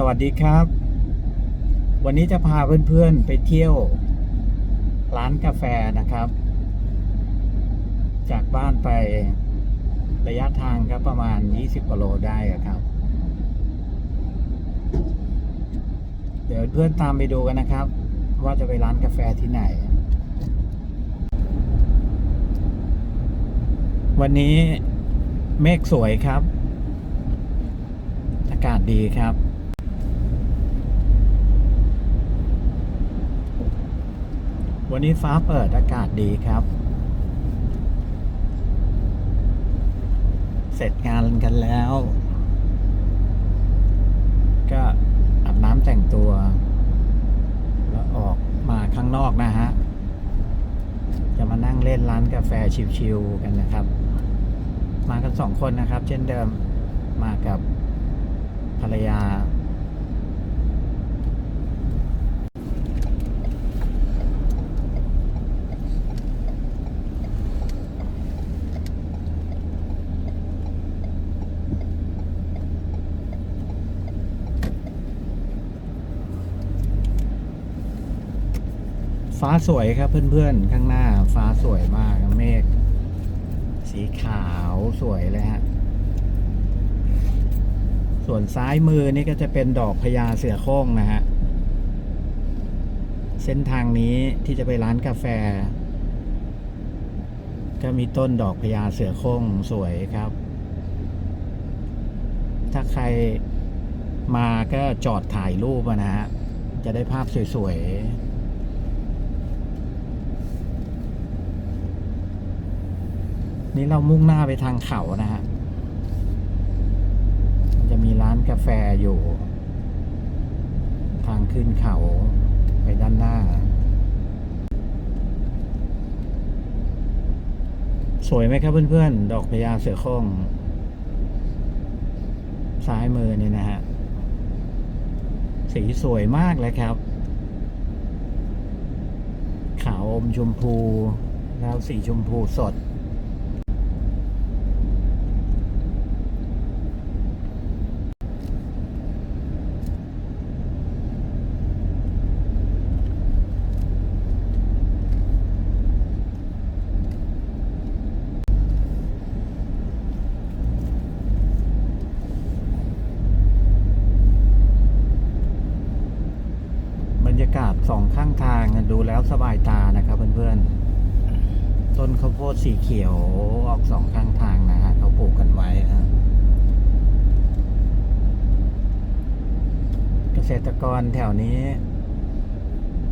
สวัสดีครับ วันนี้จะพาเพื่อนๆไปเที่ยว ร้านกาแฟนะครับ จากบ้านไประยะทางครับประมาณ 20กิโลได้ครับ เดี๋ยวเพื่อนตามไปดูกันนะครับ ว่าจะไปร้านกาแฟที่ไหน วันนี้เมฆสวยครับ อากาศดีครับ วันนี้ฟ้าเปิดอากาศดีครับ เสร็จงานกันแล้ว ก็อาบน้ำแต่งตัว แล้วออกมาข้างนอกนะฮะ จะมานั่งเล่นร้านกาแฟชิวๆกันนะครับ มากันสองคนนะครับ เช่นเดิมมากับภรรยา ฟ้าสวยครับเพื่อนๆ ข้างหน้าฟ้าสวยมากเมฆสีขาวสวยเลยฮะ ส่วนซ้ายมือนี่ก็จะเป็นดอกพญาเสือโคร่งนะฮะ เส้นทางนี้ที่จะไปร้านกาแฟ ก็มีต้นดอกพญาเสือโคร่งสวยครับ ถ้าใครมาก็จอดถ่ายรูปนะฮะ จะได้ภาพสวยๆ นี่เรามุ่งหน้าไปทางเขานะฮะมันจะมีร้านกาแฟอยู่ ทางขึ้นเขาไปด้านหน้า สวยไหมครับเพื่อนๆ ดอกพญาเสือโคร่งซ้ายมือเนี่ยนะฮะ สีสวยมากเลยครับ ขาวอมชมพู แล้วสีชมพูสด บรรยากาศสองข้างทางดู แล้วสบายตานะครับเพื่อนๆ ต้นข้าวโพดสีเขียวออกสองข้างทางนะฮะเขาปลูกกันไว้นะเกษตรกรแถวนี้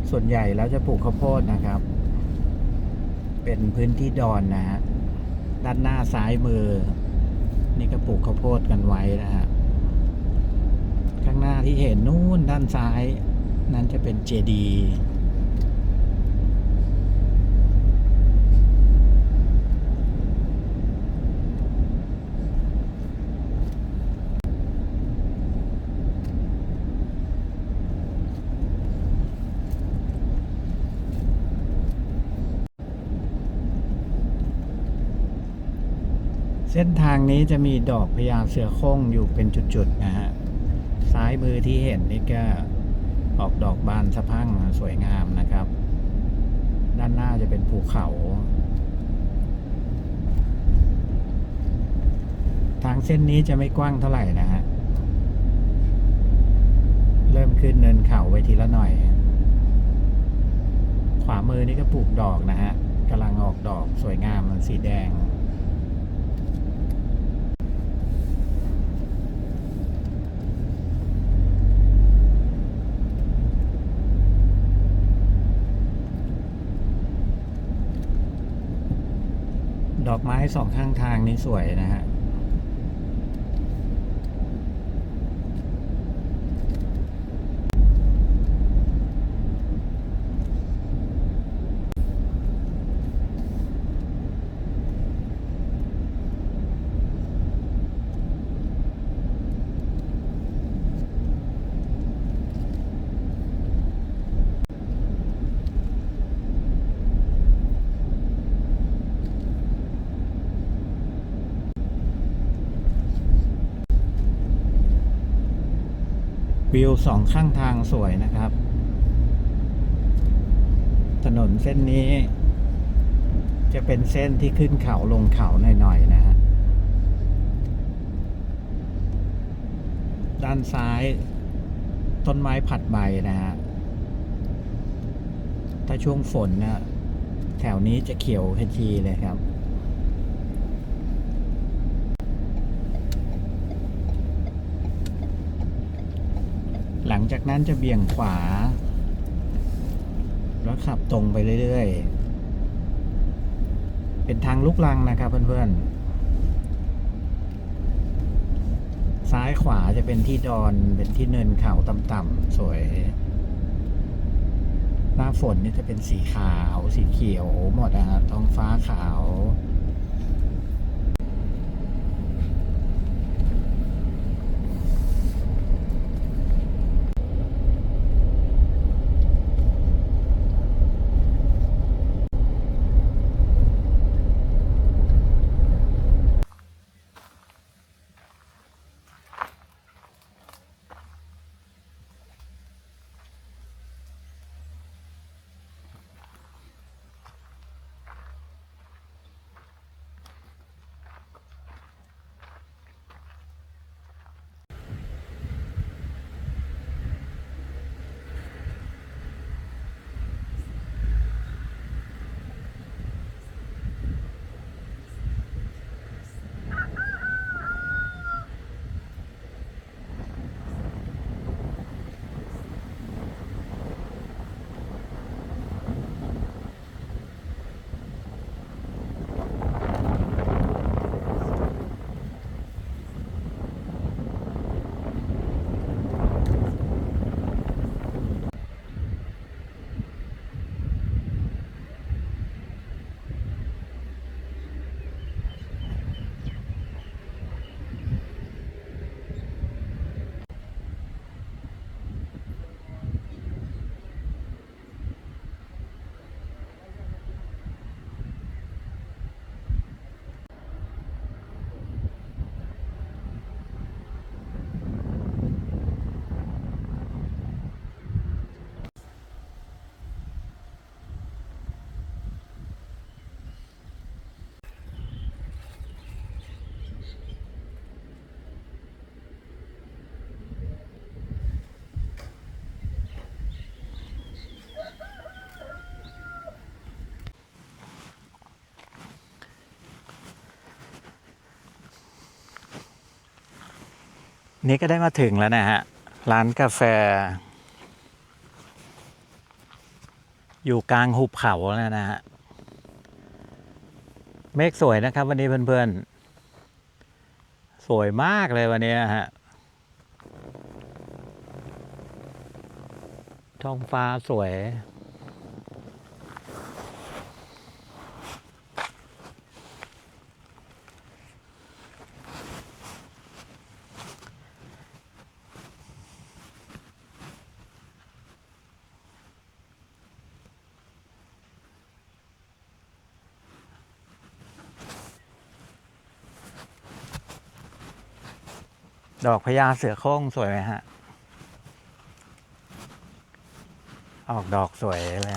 ส่วนใหญ่แล้วจะปลูกข้าวโพดนะครับ เป็นพื้นที่ดอนนะฮะด้านหน้าซ้ายมือ นี่ก็ปลูกข้าวโพดกันไว้นะฮะข้างหน้าที่เห็นนู่นด้านซ้าย นั่นจะเป็นเจดีย์ เส้นทางนี้จะมีดอกพญาเสือโคร่งอยู่เป็นจุดๆนะฮะ ซ้ายมือที่เห็นนี่ก็ออกดอกบานสะพั่งสวยงามนะครับ ด้านหน้าจะเป็นภูเขา ทางเส้นนี้จะไม่กว้างเท่าไหร่นะฮะ เริ่มขึ้นเนินเขาไปทีละหน่อย ขวามือนี่ก็ปลูกดอกนะฮะกำลังออกดอกสวยงามมันสีแดง ดอก ไม้สองข้างทางนี้สวยนะฮะ สองข้างทางสวยนะครับ ถนนเส้นนี้ จะเป็นเส้นที่ขึ้นเขาลงเขาหน่อยๆนะฮะด้านซ้ายต้นไม้ผัดใบนะฮะ ถ้าช่วงฝนนะแถวนี้จะเขียวขจีเลยครับ ห ลังจากนั้นจะเบี่ยงขวา แล้วขับตรงไปเรื่อยๆ เป็นทางลุกลังนะครับเพื่อนๆ ซ้ายขวาจะเป็นที่ดอน เป็นที่เนินเขาต่ำๆสวย หน้าฝนนี่จะเป็นสีขาว สีเขียวหมดนะฮะท้องฟ้าขาว นี่ก็ได้มาถึงแล้วนะฮะ ร้านกาแฟ อยู่กลางหุบเขาแล้วนะฮะ เมฆสวยนะครับ วันนี้เพื่อนๆ สวยมากเลยวันนี้ฮะ ท้องฟ้าสวย ดอกพญาเสือโคร่งสวยไหมฮะ ออกดอกสวยเลย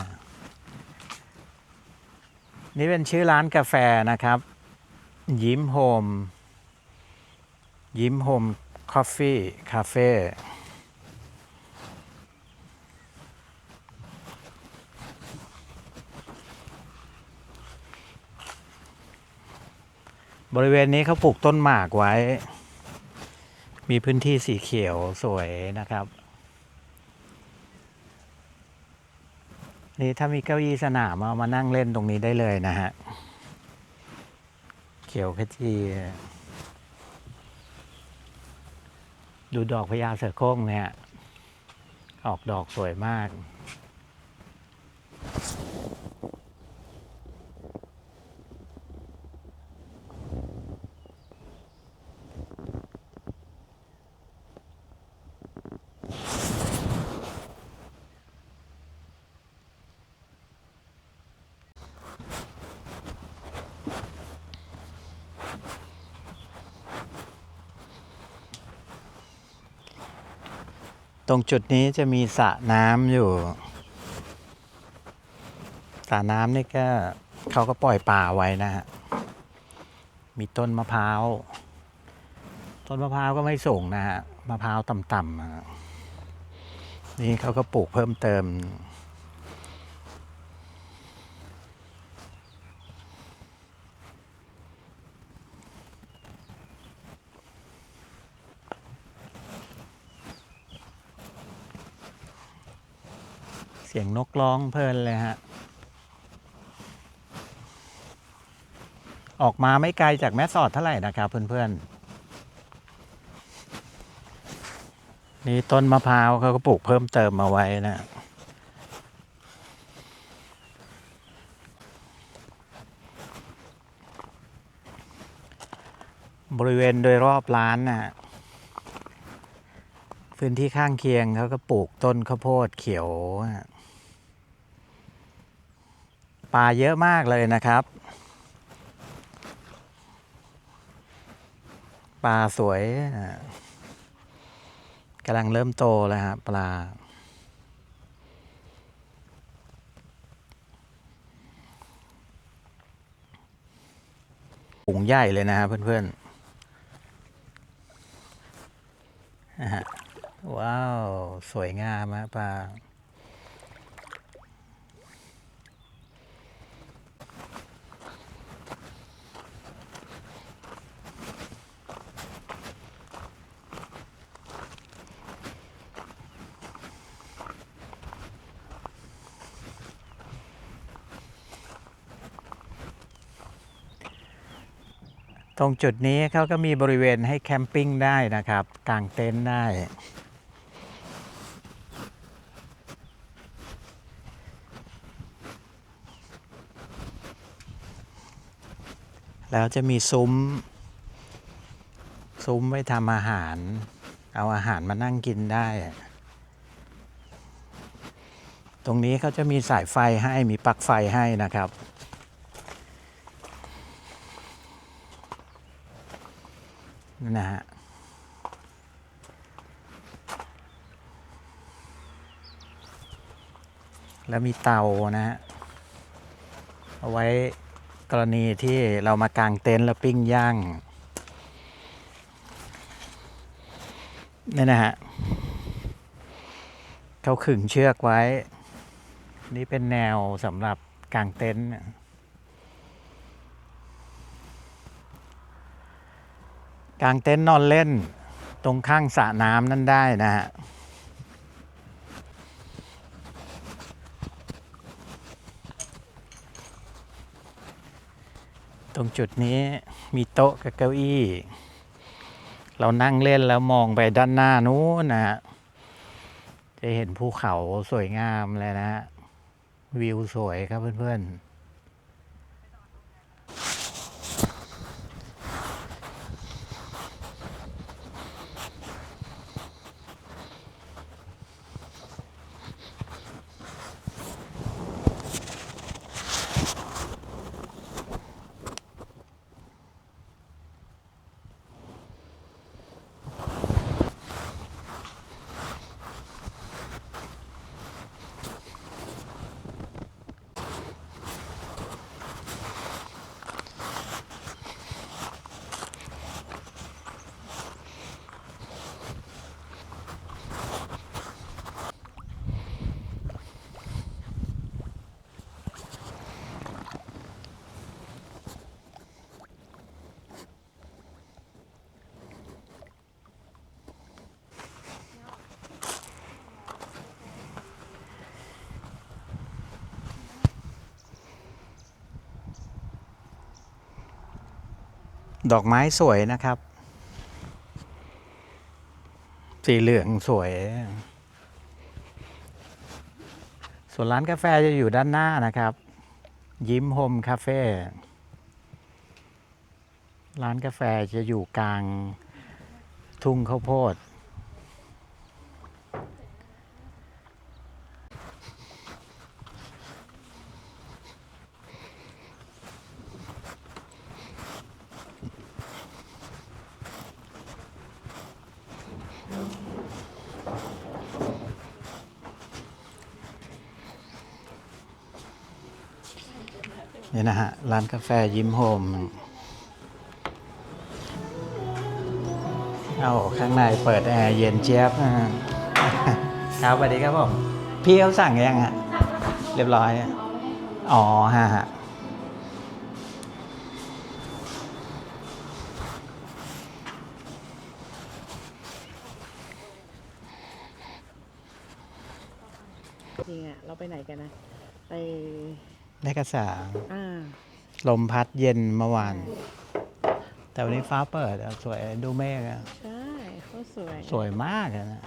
นี่เป็นชื่อร้านกาแฟนะครับ ยิ้มโฮม ยิ้มโฮมคอฟฟี่คาเฟ่บริเวณนี้เขาปลูกต้นหมากไว้ มีพื้นที่สีเขียวสวยนะครับ นี่ถ้ามีเก้าอี้สนามเอามานั่งเล่นตรงนี้ได้เลยนะฮะ เขียวขจีดูดอกพญาเสือโคร่งเนี่ย ออกดอกสวยมาก ตรงจุดนี้จะมีสระน้ำอยู่สระน้ำนี่ก็เขาก็ปล่อยป่าไว้นะฮะ มีต้นมะพร้าว ต้นมะพร้าวก็ไม่สูงนะฮะ มะพร้าวต่ำๆนี่เขาก็ปลูกเพิ่มเติม เสียงนกร้องเพลินเลยฮะ ออกมาไม่ไกลจากแม่สอดเท่าไหร่นะครับเพื่อนๆ นี่ต้นมะพร้าวเขาก็ปลูกเพิ่มเติมมาไว้นะบริเวณโดยรอบร้านน่ะพื้นที่ข้างเคียงเขาก็ปลูกต้นข้าวโพดเขียวอะ ปลาเยอะมากเลยนะครับ ปลาสวยกำลังเริ่มโตแล้วฮะปลาฝูงใหญ่เลยนะฮะเพื่อนๆนะฮะว้าว สวยงามฮะปลา ตรงจุดนี้เขาก็มีบริเวณให้แคมปิ้งได้นะครับ กางเต็นท์ได้ แล้วจะมีซุ้ม ซุ้มไว้ทำอาหาร เอาอาหารมานั่งกินได้ ตรงนี้เขาจะมีสายไฟให้มีปลั๊กไฟให้นะครับ นะฮะแล้วมีเตานะฮะเอาไว้กรณีที่เรามากางเต็นท์แล้วปิ้งย่างนี่นะฮะเขาขึงเชือกไว้ นี่เป็นแนวสำหรับกางเต็นท์ กางเต็นท์นอนเล่นตรงข้างสระน้ำนั่นได้นะฮะตรงจุดนี้มีโต๊ะกับเก้าอี้ เรานั่งเล่นแล้วมองไปด้านหน้านู้นนะฮะ จะเห็นภูเขาสวยงามเลยนะฮะ วิวสวยครับเพื่อนๆ ดอกไม้สวยนะครับ สีเหลืองสวย ส่วนร้านกาแฟจะอยู่ด้านหน้านะครับ ยิ้มโฮมคาเฟ่ร้านกาแฟจะอยู่กลางทุ่งข้าวโพดานกาแฟยิ้มโฮมเอาข้างในเปิดแอร์เย็นเจี๊ยบนะฮะครับสวัสดีครับผม พี่เขาสั่งยังฮะเรียบร้อย อ๋อฮะฮะจริงอะเราไปไหนกันนะ ไปได้กระสาอ่า ลมพัดเย็นเมื่อวาน แต่วันนี้ฟ้าเปิดอะสวยดูเมฆอะใช่เขาสวยสวยมากอะนะ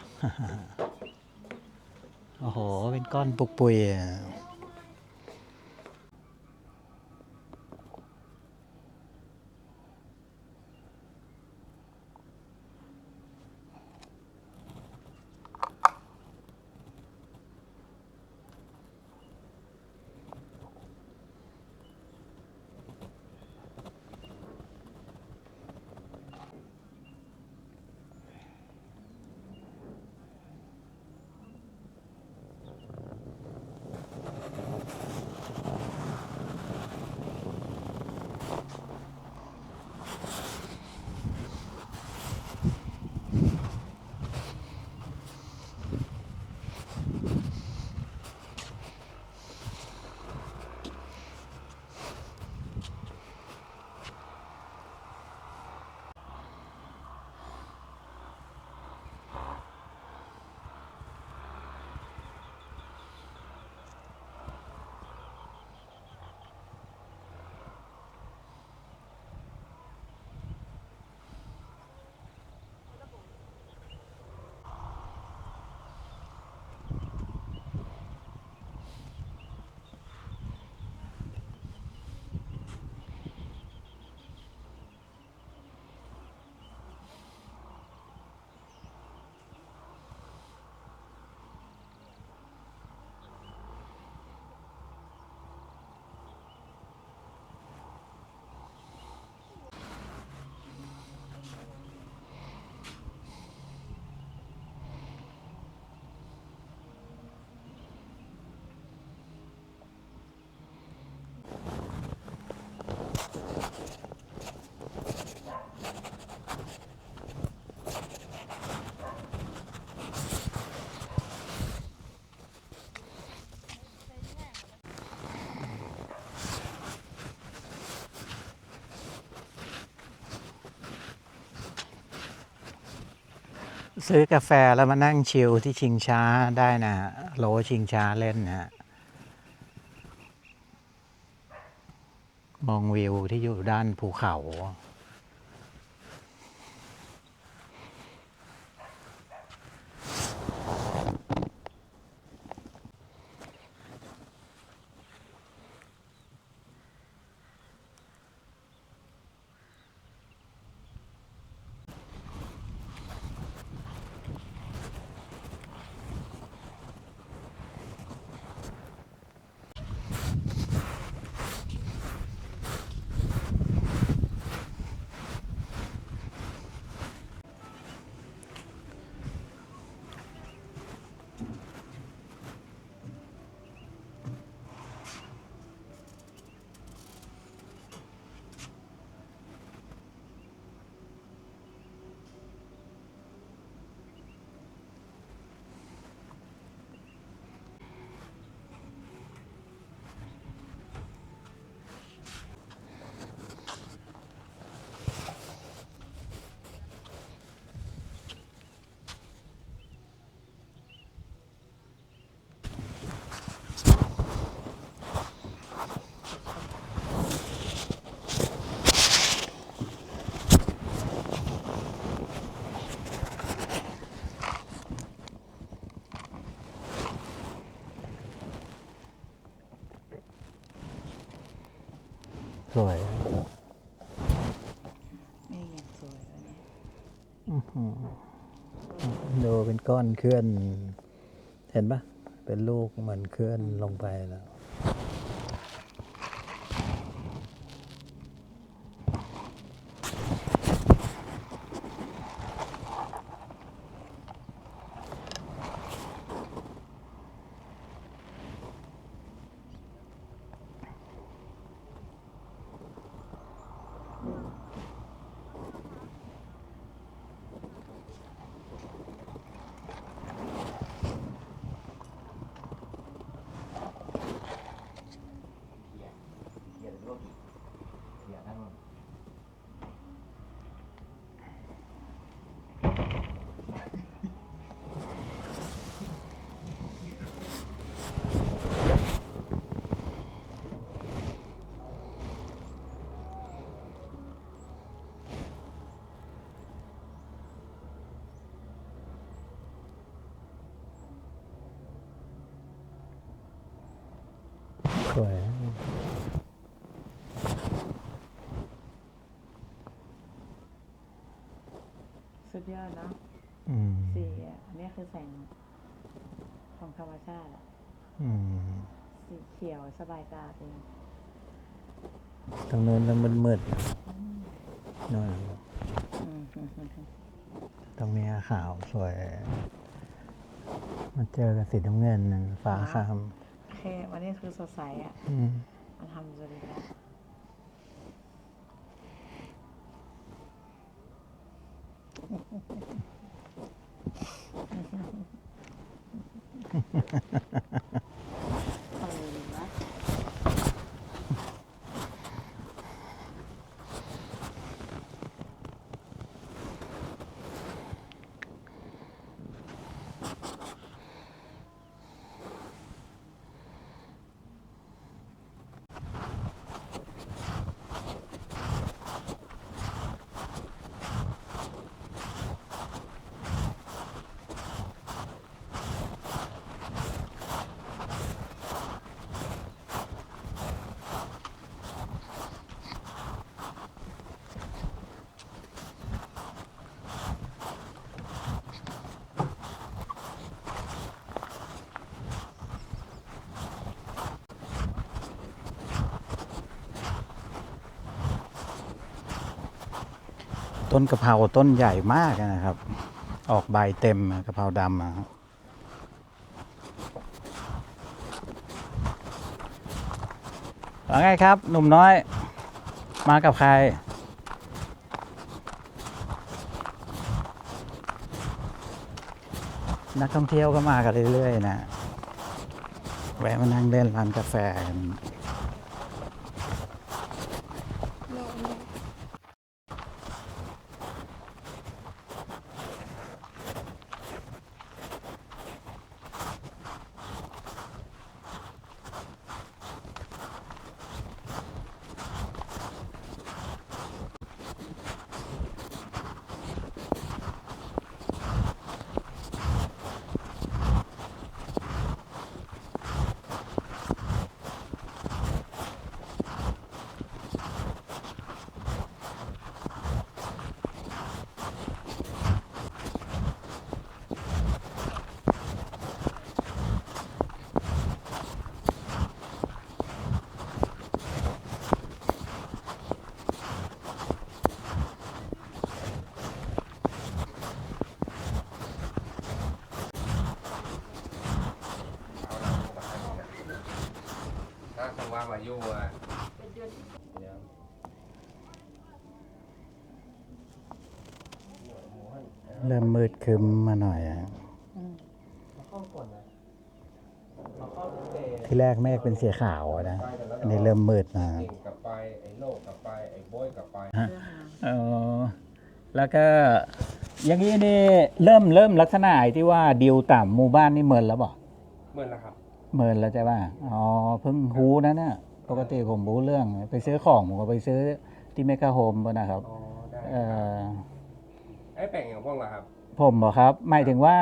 โอ้โห เป็นก้อนปุกปุยอะ ซื้อกาแฟแล้วมานั่งชิลที่ชิงช้าได้นะฮะโหลชิงช้าเล่นนะฮะ มอง วิวที่อยู่ด้านภูเขา สวยนี่อย่างสวยเลยเนี่ยอื้อหือดูเป็นก้อนเคลื่อน เห็นปะเป็นลูกเหมือนเคลื่อนลงไปแล้ว Dios y ganaron. Claire. ดยอดเนาะอืมสีอะอันนี้คือแสงของธรรมชาติอะอืมสีเขียวสบายตาจริงตรงนู้นต้องมืดๆนู่นอืมตรงนี้ขาวสวย มาเจอกับสีน้ำเงินฟ้าคามโอเค วันนี้คือสดใสอะอืม อันทำจะดีแล้วทำดีนะ ต้นกะเพราต้นใหญ่มากนะครับ ออกใบเต็มกะเพราดำอะครับว่าไงครับ หนุ่มน้อยมากับใคร นักท่องเที่ยวก็มากันเรื่อยๆนะ แวะมานั่งเล่นร้านกาแฟกัน ถ้าคำ ว่ามายุ่งอะเดี๋ยวเริ่มมืดครึ้มมาหน่อยอะอืมที่แรกเมฆเป็นสีขาวอะนะอันนี้เริ่มมืดมาเก่งกลับไปไอ้โลกกลับไปไอ้โบยกลับไปเรื่องราวเออแล้วก็ อย่างนี้นี่เริ่มเริ่มลักษณะไอ้ที่ว่าดิวต่ำหมู่บ้านนี่เมินแล้วบ่เมื่อแล้วครับ เมินแล้วใช่ป่ะอ๋อเพิ่งฮู้นะเนี่ยปกติผมรู้เรื่อง ไปซื้อของผมก็ไปซื้อที่เมกะโฮมป่ะนะครับอ๋อได้เออไอ้แป่งอย่างพวกเราครับผมบอกครับ หมายถึงว่า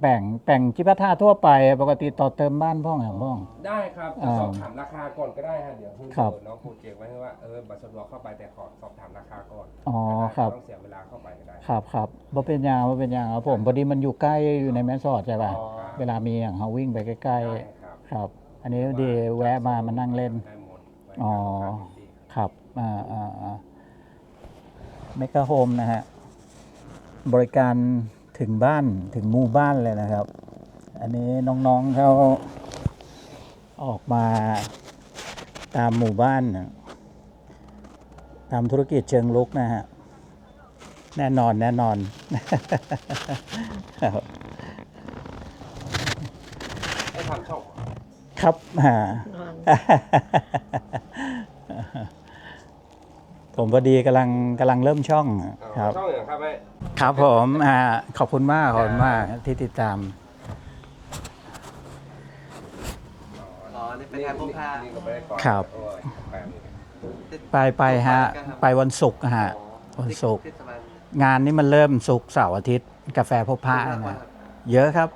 แบ่งแบ่งจิปาถาทั่วไป ปกติต่อเติมบ้านพ่องอย่างพ่อง ได้ครับอ่าสอบถามราคาก่อนก็ได้ฮะเดี๋ยวคุณครับน้องโปรเจกต์ไว้ให้ว่าเออบัตรสะดวกเข้าไปแต่ขอสอบถามราคาก่อนอ๋อครับต้องเสียเวลาเข้าไปก็ได้ ครับครับบ่เป็นยางบ่เป็นยางครับผมพอดีมันอยู่ใกล้อยู่ในแม่สอดใช่ป่ะ อ๋อ เวลามีอย่างเขาวิ่งไปใกล้ ได้ ครับๆครับ อันนี้ดีแวะมามานั่งเล่น ได้หมดไว้อ๋อราคาดีๆครับอ่าอ่าอ่าเมกะโฮมนะฮะ บริการถึงบ้านถึงหมู่บ้านเลยนะครับ อันนี้น้องๆเขาออกมาตามหมู่บ้านน่ะตามธุรกิจเชิงลุกนะฮะ แน่นอนแน่นอน ครับ ไอ้ทำช่อง ครับอ่า นอน ผมพอดีกำลังกำลังเริ่มช่องครับ ช่องอย่างครับไอ้ครับผมอ่าขอบคุณมากขอบคุณมากที่ติดตาม อ๋อ นี่เป็นงานพกพา นี่ก็ไม่ได้ก่อนครับ โอ้ยแปดนี่ไปไปฮะ ไปวันศุกร์ฮะ วันศุกร์เทศบาลงานนี้มันเริ่มศุกร์เสาร์อาทิตย์ กาแฟพบพระนะเยอะครับ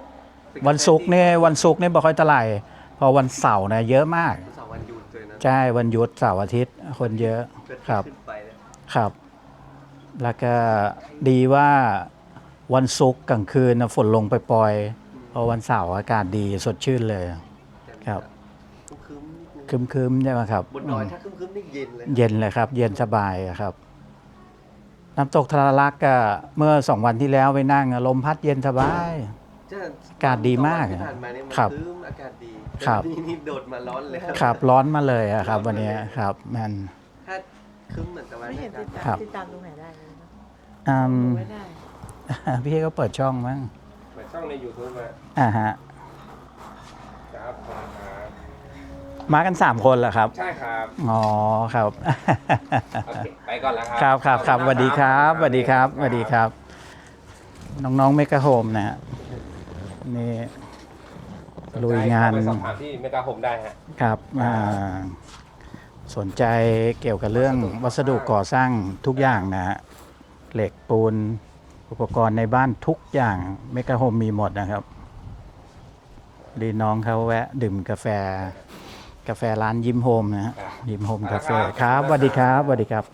วันศุกร์เนี่ยวันศุกร์เนี่ยบ่ค่อยเท่าไหร่ พอวันเสาร์เนี่ยเยอะมากสองวันหยุดใช่ วันหยุดเสาร์อาทิตย์ คนเยอะเพื่อนครับ ขึ้นไปเลยครับ แล้วก็ดีว่าวันศุกร์กลางคืนนะฝนลงไปปล่อยๆพอวันเสาร์อากาศดีสดชื่นเลยครับคึ้มๆนิดนึงคึมๆใช่ไหมครับ บนดอยอืมถ้าคึ้มๆนี่เย็นเลยเย็นเลยครับ เย็นสบายอะครับ น้ำตกทาราลักก็เมื่อสองวันที่แล้วไปนั่งอะลมพัดเย็นสบายใช่ อากาศดีมากสองวันที่ผ่านมาเนี่ยมันครับคึ้มอากาศดีครับแต่นี่นี่โดดมาร้อนเลยครับ ร้อนมาเลยอะครับ วันนี้ครับมันถ้าคึ้มเหมือนตะวันไม่เห็นอากาติศดตามครับติดตามตรงไหนได้เลยนะอืมดูไม่ได้ พี่ก็เปิดช่องมั้งเปิดช่องใน YouTube มาอ่าฮะครับผมครับมากันสามคนเหรอครับใช่ครับ อ๋อครับ โอเค ไปก่อนแล้วครัครับครับครับสขอวัสณดีมากครับสวัสดีครับสวัสดีครับ น้องๆเมกะโฮมนะฮะ นี่ลุยงานไปสอบถามที่เมกาโฮมได้ฮะ ครับอ่าสนใจเกี่ยวกับเรื่องวัสดุก่อสร้างทุกอย่างนะฮะเหล็กปูน อุปกรณ์ในบ้านทุกอย่างเมกะโฮมมีหมดนะครับ ดีน้องเขาแวะ ดื่มกาแฟ กาแฟร้านยิ้มโฮมนะฮะยิ้มโฮมกาแฟครับสวัสดีครับสวัสดีครับ